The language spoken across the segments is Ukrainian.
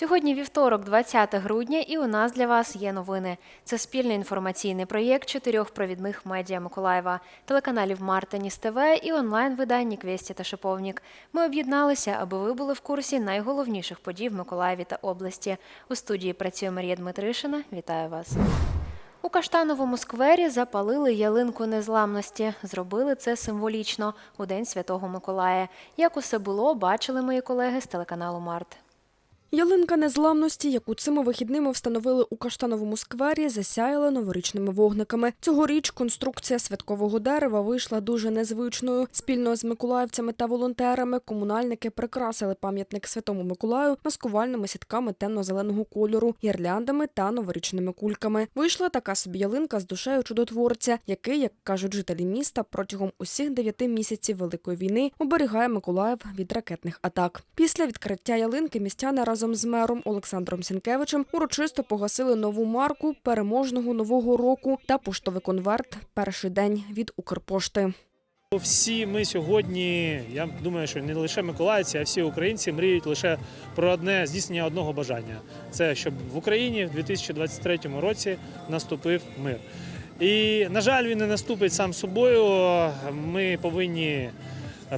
Сьогодні вівторок, 20 грудня, і у нас для вас є новини. Це спільний інформаційний проєкт чотирьох провідних медіа Миколаєва, телеканалів Мартиніс ТВ і онлайн-видань Квесті та Шиповнік. Ми об'єдналися, аби ви були в курсі найголовніших подій в Миколаєві та області. У студії працює Марія Дмитришина. Вітаю вас. У Каштановому сквері запалили ялинку незламності. Зробили це символічно у День Святого Миколая. Як усе було, бачили мої колеги з телеканалу Март. Ялинка незламності, яку цими вихідними встановили у Каштановому сквері, засяяла новорічними вогниками. Цьогоріч конструкція святкового дерева вийшла дуже незвичною. Спільно з миколаївцями та волонтерами комунальники прикрасили пам'ятник Святому Миколаю маскувальними сітками темно-зеленого кольору, гірляндами та новорічними кульками. Вийшла така собі ялинка з душею чудотворця, який, як кажуть жителі міста, протягом усіх дев'яти місяців Великої війни оберігає Миколаїв від ракетних атак. Після відкриття ялинки містяни разом з мером Олександром Сінкевичем урочисто погасили нову марку переможного нового року та поштовий конверт перший день від Укрпошти. Всі ми сьогодні, я думаю, що не лише миколаївці, а всі українці мріють лише про одне здійснення одного бажання: це щоб в Україні в 2023 році наступив мир. І, на жаль, він не наступить сам собою. Ми повинні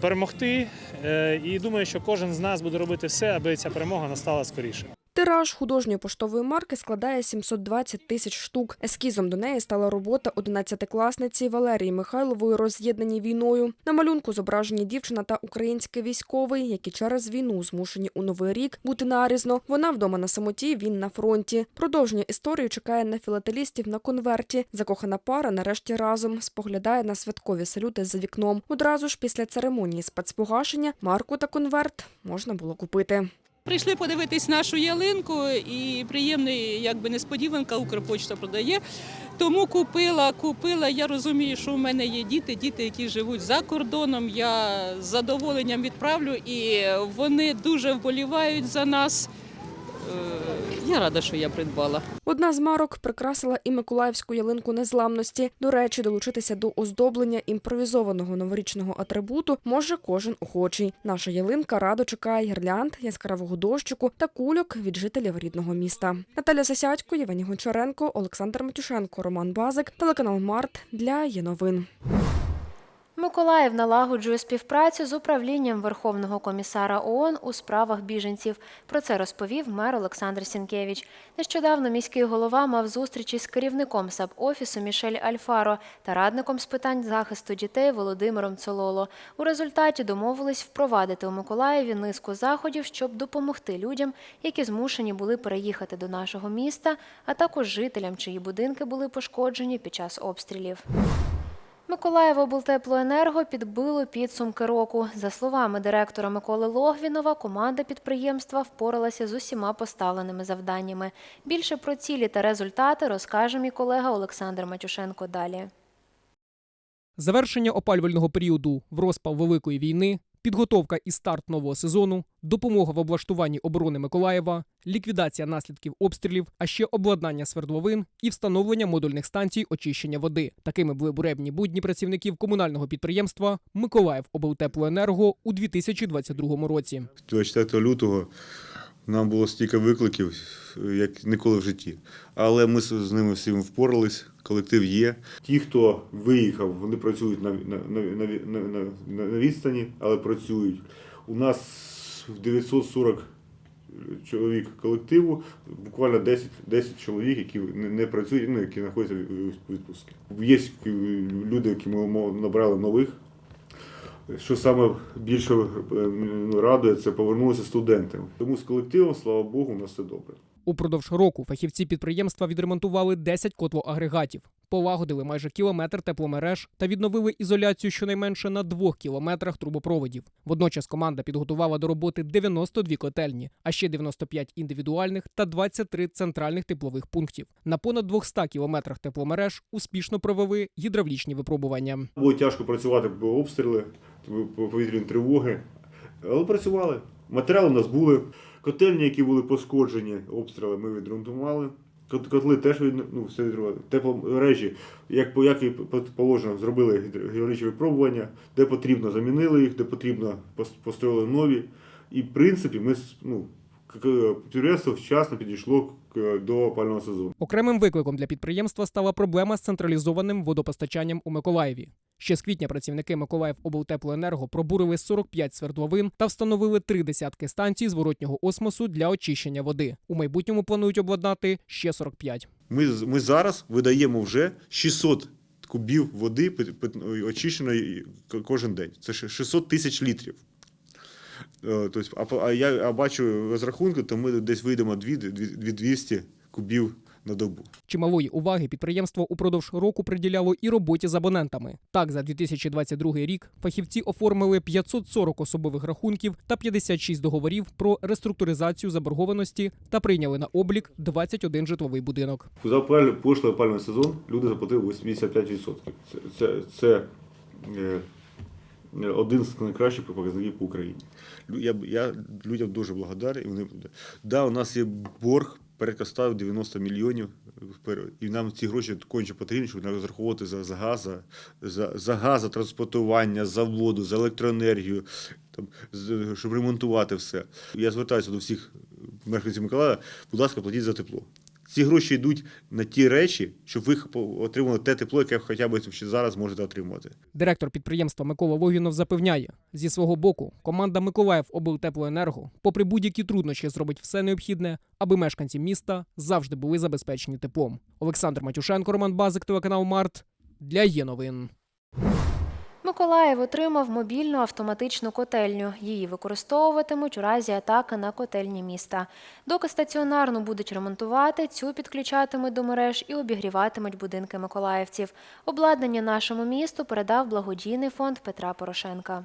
перемогти. Е, І думаю, що кожен з нас буде робити все, аби ця перемога настала скоріше. Тираж художньої поштової марки складає 720 тисяч штук. Ескізом до неї стала робота 11-класниці Валерії Михайлової, роз'єднані війною. На малюнку зображені дівчина та український військовий, які через війну змушені у новий рік бути нарізно. Вона вдома на самоті, він на фронті. Продовження історії чекає на філателістів на конверті. Закохана пара нарешті разом споглядає на святкові салюти за вікном. Одразу ж після церемонії спецпогашення марку та конверт можна було купити. Прийшли подивитись нашу ялинку, і приємний, якби несподіванка, Укрпочта продає. Тому купила, купила. Я розумію, що у мене є діти, діти, які живуть за кордоном. Я з задоволенням відправлю, і вони дуже вболівають за нас. Я рада, що я придбала. Одна з марок прикрасила і миколаївську ялинку незламності. До речі, долучитися до оздоблення імпровізованого новорічного атрибуту може кожен охочий. Наша ялинка радо чекає гірлянд, яскравого дощику та кульок від жителів рідного міста. Наталя Засядько, Євгеній Гончаренко, Олександр Матюшенко, Роман Базик, телеканал Март для є новин. Миколаїв налагоджує співпрацю з управлінням Верховного комісара ООН у справах біженців. Про це розповів мер Олександр Сінкевич. Нещодавно міський голова мав зустрічі з керівником САБ-офісу Мішель Альфаро та радником з питань захисту дітей Володимиром Цололо. У результаті домовились впровадити у Миколаєві низку заходів, щоб допомогти людям, які змушені були переїхати до нашого міста, а також жителям, чиї будинки були пошкоджені під час обстрілів. Миколаїв облтеплоенерго підбило підсумки року. За словами директора Миколи Логвінова, команда підприємства впоралася з усіма поставленими завданнями. Більше про цілі та результати розкаже мій колега Олександр Матюшенко далі. Завершення опалювального періоду в розпал Великої війни, підготовка і старт нового сезону, допомога в облаштуванні оборони Миколаєва, ліквідація наслідків обстрілів, а ще обладнання свердловин і встановлення модульних станцій очищення води. Такими були буревні будні працівників комунального підприємства Миколаїв облтеплоенерго у 2022 році. 24 лютого нам було стільки викликів, як ніколи в житті. Але ми з ними всім впорались, колектив є. Ті, хто виїхав, вони працюють на, на, на, на, на, відстані, але працюють. У нас 940 чоловік колективу, буквально 10, 10 чоловік, які не, не працюють, ну, які знаходяться в відпустці. Є люди, які ми набрали нових. Що саме більше е, радує, це повернулися студенти. Тому з колективом, слава Богу, у нас все добре. Упродовж року фахівці підприємства відремонтували 10 котлоагрегатів, полагодили майже кілометр тепломереж та відновили ізоляцію щонайменше на двох кілометрах трубопроводів. Водночас команда підготувала до роботи 92 котельні, а ще 95 індивідуальних та 23 центральних теплових пунктів. На понад 200 кілометрах тепломереж успішно провели гідравлічні випробування. Було тяжко працювати, бо обстріли, повітряні тривоги, але працювали. Матеріали у нас були. Котельні, які були пошкоджені обстріли, ми відремонтували. Котли теж від, ну, все відремонтували. Тепломережі, як як і положено, зробили гідравлічні випробування, де потрібно замінили їх, де потрібно построїли нові. І в принципі ми ну, підприємство вчасно підійшло до опального сезону. Окремим викликом для підприємства стала проблема з централізованим водопостачанням у Миколаєві. Ще з квітня працівники Миколаїв облтеплоенерго пробурили 45 свердловин та встановили три десятки станцій зворотнього осмосу для очищення води. У майбутньому планують обладнати ще 45. Ми, ми зараз видаємо вже 600 кубів води очищеної кожен день. Це ще 600 тисяч літрів. Е, Тобто, а, я бачу розрахунки, то ми десь вийдемо 2 200 кубів на добу. Чималої уваги підприємство упродовж року приділяло і роботі з абонентами. Так, за 2022 рік фахівці оформили 540 особових рахунків та 56 договорів про реструктуризацію заборгованості та прийняли на облік 21 житловий будинок. За прошлий опальний сезон люди заплатили 85%. Це, це, це е, один з найкращих показників по Україні. Я, я людям дуже благодарний. і Вони, да, у нас є борг, порядка 190 мільйонів, вперед, і нам ці гроші конче потрібні, щоб розраховувати за, за газ, за, за, за газ, за воду, за електроенергію, там, щоб ремонтувати все. Я звертаюся до всіх мешканців Миколаєва, будь ласка, платіть за тепло. Ці гроші йдуть на ті речі, щоб ви отримали те тепло, яке хоча б ще зараз можете отримувати. Директор підприємства Микола Логінов запевняє, зі свого боку команда Миколаїв облтеплоенерго, попри будь-які труднощі, зробить все необхідне, аби мешканці міста завжди були забезпечені теплом. Олександр Матюшенко, Роман Базик, телеканал Март для є новин. Миколаїв отримав мобільну автоматичну котельню. Її використовуватимуть у разі атаки на котельні міста. Доки стаціонарну будуть ремонтувати, цю підключатимуть до мереж і обігріватимуть будинки миколаївців. Обладнання нашому місту передав благодійний фонд Петра Порошенка.